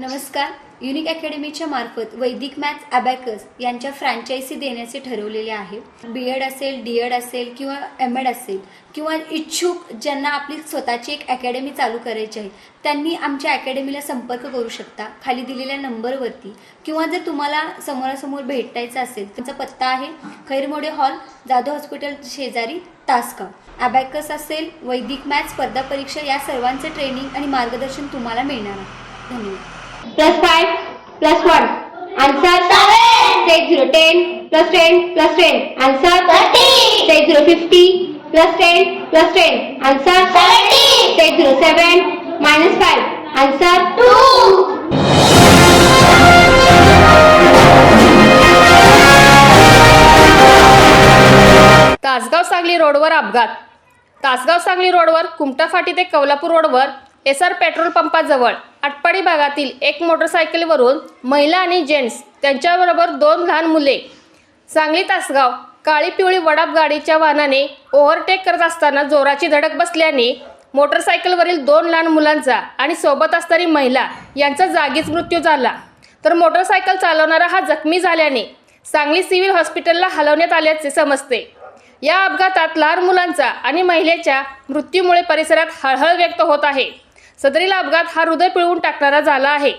नमस्कार. युनिक अकॅडमीच्या मार्फत वैदिक मॅथ्स अबॅकस यांच्या फ्रँचायसी देण्याचे ठरवलेले आहे. बी एड असेल डी एड असेल किंवा एम एड असेल किंवा इच्छुक ज्यांना आपली स्वतःची एक अकॅडमी चालू करायची आहे त्यांनी आमच्या अकॅडमीला संपर्क करू शकता खाली दिलेल्या नंबरवरती. किंवा जर तुम्हाला समोरासमोर भेटायचं असेल त्यांचा पत्ता आहे खैरमोडे हॉल जाधव हॉस्पिटल शेजारी तासगाव. अबॅकस असेल वैदिक मॅथ्स स्पर्धा परीक्षा या सर्वांचं ट्रेनिंग आणि मार्गदर्शन तुम्हाला मिळणार आहे. धन्यवाद. Plus 5 plus 1. Answer 7. Take 0 10 plus 10 plus 10. Answer 30. Take 0 50 plus 10 plus 10. Answer 70. Take 0 7 minus 5. Answer 2. Tasgaon Sangli रोडवर अपघात तासगाव सांगली रोडवर कुमटा फाटी ते कौलापूर रोडवर एस आर पेट्रोल पंपाजवळ आटपाडी भागातील एक मोटरसायकलवरून महिला आणि जेंट्स त्यांच्याबरोबर दोन लहान मुले सांगली तासगाव काळी पिवळी वडाप गाडीच्या वाहनाने ओव्हरटेक करत असताना जोराची धडक बसल्याने मोटरसायकलवरील दोन लहान मुलांचा आणि सोबत असणारी महिला यांचा जागीच मृत्यू झाला. तर मोटरसायकल चालवणारा हा जखमी झाल्याने सांगली सिव्हिल हॉस्पिटलला हलवण्यात आल्याचे समजते. या अपघातात लहान मुलांचा आणि महिलेच्या मृत्यूमुळे परिसरात हळहळ व्यक्त होत आहे. सदरील अपघात हा हृदय पिळवून टाकणारा झाला आहे.